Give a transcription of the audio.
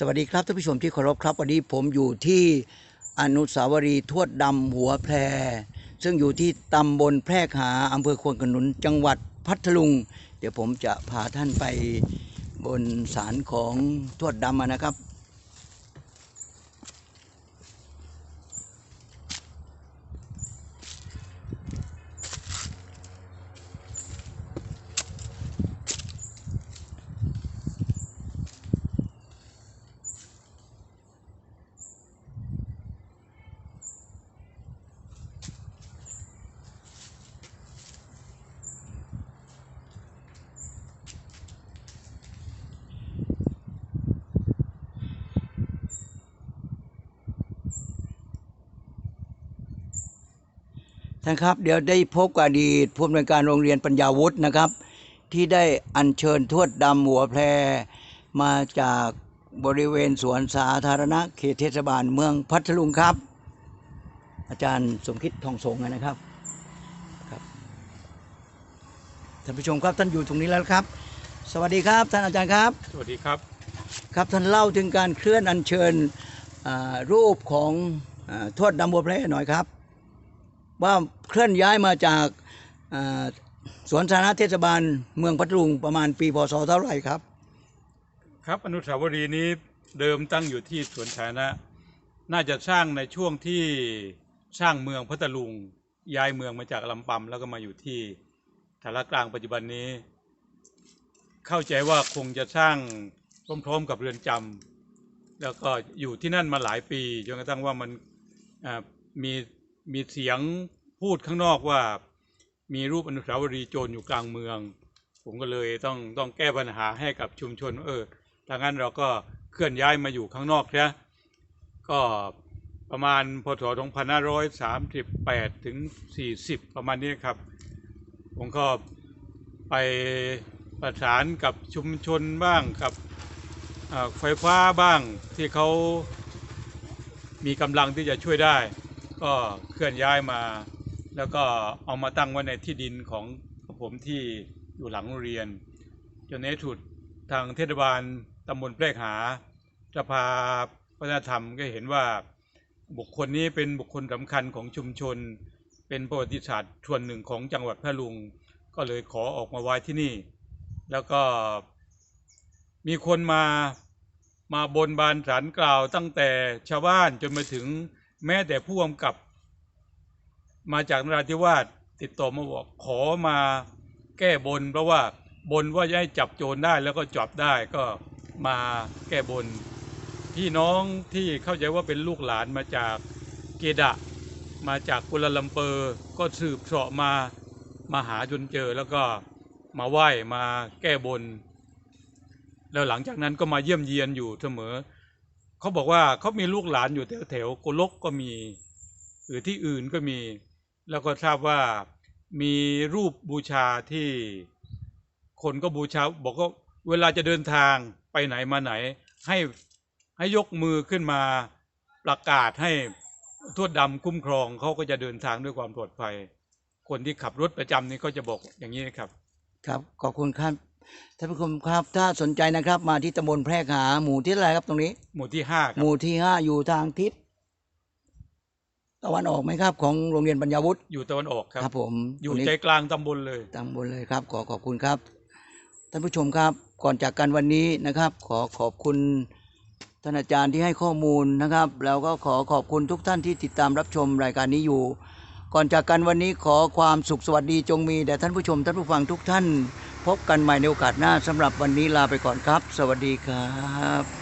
สวัสดีครับท่านผู้ชมที่เคารพครับ วันนี้ผมอยู่ที่อนุสาวรีย์ทวดดำหัวแพร ซึ่งอยู่ที่ตำบลแพรกหาอำเภอควนขนุนจังหวัดพัทลุง เดี๋ยวผมจะพาท่านไปบนศาลของทวดดำนะครับ ท่านครับ เดี๋ยวได้พบกับอดีตผู้อำนวยการโรงเรียนปัญญาวุฒินะครับ ที่ได้อัญเชิญทวดดำหัวแพรมาจากบริเวณสวนสาธารณะเขตเทศบาลเมืองพัทลุงครับ อาจารย์สมคิดทองสงฆ์นะครับครับท่านผู้ชมครับท่านอยู่ตรงนี้แล้วครับ สวัสดีครับท่านอาจารย์ครับ สวัสดีครับ ครับท่านเล่าถึงการเคลื่อนอัญเชิญอ่ารูปของอาทวดดำบัวแพร่หน่อยครับ ว่าเคลื่อนย้ายมาจากสวนสาธารณะเทศบาลเมืองพัทลุงประมาณปีพศเท่าไหร่ครับ ครับอนุสาวรีย์นี้เดิมตั้งอยู่ที่สวนสาธารณะน่าจะสร้างในช่วงที่สร้างเมืองพัทลุงย้ายเมืองมาจากลำปำแล้วก็มาอยู่ที่สารกลางปัจจุบันนี้ เข้าใจว่าคงจะสร้างพร้อมๆกับเรือนจำแล้วก็อยู่ที่นั่นมาหลายปีจนกระทั่งว่ามันมี มีเสียงพูดข้างนอกว่ามีรูปอนุสาวรีย์โจรอยู่กลางเมือง ผมก็เลยต้องต้องแก้ปัญหาให้กับชุมชนเออถ้างั้นเราก็เคลื่อนย้ายมาอยู่ข้างนอกนะก็ประมาณพศ 2538 ถึง 40 ประมาณนี้ครับ ผมก็ไปประสานกับชุมชนบ้างกับไฟฟ้าบ้างที่เขามีกำลังที่จะช่วยได้ ก็เคลื่อนย้ายมา แล้วก็เอามาตั้งไว้ในที่ดินของผมที่อยู่หลังโรงเรียน จนในที่สุดทางเทศบาลตำบลแพรกหาสภาวัฒนธรรมก็เห็นว่าบุคคลนี้เป็นบุคคลสำคัญของชุมชน เป็นประวัติศาสตร์ส่วนหนึ่งของจังหวัดพัทลุง ก็เลยขอออกมาไว้ที่นี่ แล้วก็มีคนมามาบนบานสารกล่าวตั้งแต่ชาวบ้านจนมาถึง แม้แต่ผู้กำกับ มาจากนราธิวาสติดต่อมาบอกขอมาแก้บน เพราะว่าบนว่าจะให้จับโจรได้แล้วก็จับได้ก็มาแก้บน พี่น้องที่เข้าใจว่าเป็นลูกหลานมาจากเกดะ มาจากกุลาลัมเปอร์ก็สืบเสาะมามาหาจนเจอแล้วก็มาไหว้มาแก้บน แล้วหลังจากนั้นก็มาเยี่ยมเยียนอยู่เสมอ เขาบอกว่าเขามีลูกหลานอยู่แถวแถวๆโกลกก็มี หรือที่อื่นก็มี แล้วก็ทราบว่ามีรูปบูชาที่คนก็บูชา บอกว่าเวลาจะเดินทางไปไหนมาไหน ให้ให้ยกมือขึ้นมาประกาศให้ทวดดำคุ้มครองเขาก็จะเดินทางด้วยความปลอดภัย คนที่ขับรถประจำนี่ก็จะบอกอย่างนี้นะครับ ครับขอบคุณครับ ท่านผู้ชมครับ ถ้าสนใจนะครับมาที่ตำบลแพรกหาหมู่ที่อะไหรครับตรงนี้ หมู่ที่ห้าคหรับมู่ที่ห้าอยู่ทางทิศตะวันออกไหมครับ ของโรงเรียนปัญญาวุฒิอยู่ตะวันออกครับ ครับ ผมอยู่ตรงนี้ ใจกลางตำบลเลยตำบลเลยครับขอขอบคุณครับท่านผู้ชมครับก่อนจากกันวันนี้นะครับ ขอขอบคุณท่านอาจารย์ที่ให้ข้อมูลนะครับ แล้วก็ขอขอบคุณทุกท่านที่ติดตามรับชมรายการนี้อยู่ ก่อนจากกันวันนี้ขอความสุขสวัสดีจงมีแด่ท่านผู้ชมท่านผู้ฟังทุกท่าน พบกันใหม่ในโอกาสหน้าสำหรับวันนี้ลาไปก่อนครับ สวัสดีครับ